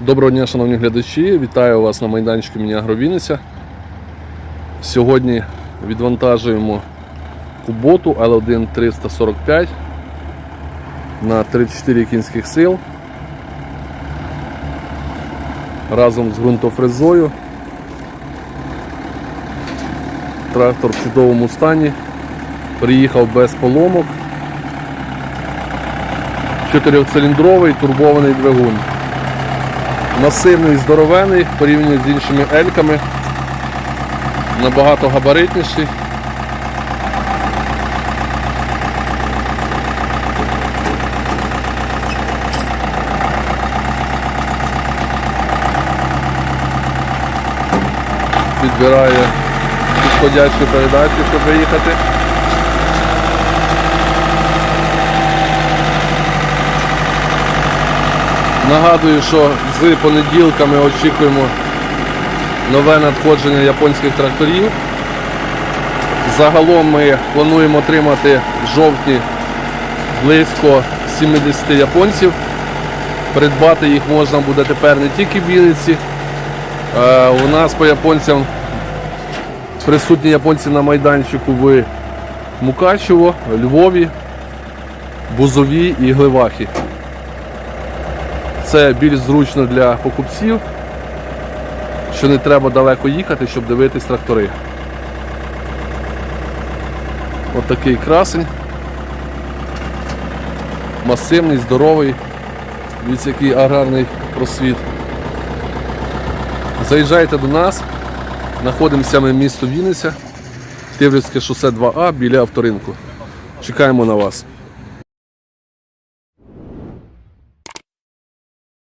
Доброго дня, шановні глядачі! Вітаю вас на майданчику Міні Агровінниця. Сьогодні відвантажуємо куботу L1 345 на 34 кінських сил разом з ґрунтофрезою. Трактор в чудовому стані. Приїхав без поломок. Чотирьохциліндровий турбований двигун. Масивний, здоровений, порівняно з іншими ельками. Набагато габаритніший. Підбирає підходящу передачу, щоб виїхати. Нагадую, що з понеділка ми очікуємо нове надходження японських тракторів. Загалом ми плануємо отримати в жовтні близько 70 японців. Придбати їх можна буде тепер не тільки в Вінниці. Е, У нас по японцям присутні японці на майданчику в Мукачево, Львові, Бузові і Гливахі. Це більш зручно для покупців, що не треба далеко їхати, щоб дивитись трактори. От такий красень. Масивний, здоровий. Дивіться, який аграрний просвіт. Заїжджайте до нас. Знаходимося ми в місто Вінниця, Тиврівське шосе 2А біля авторинку. Чекаємо на вас.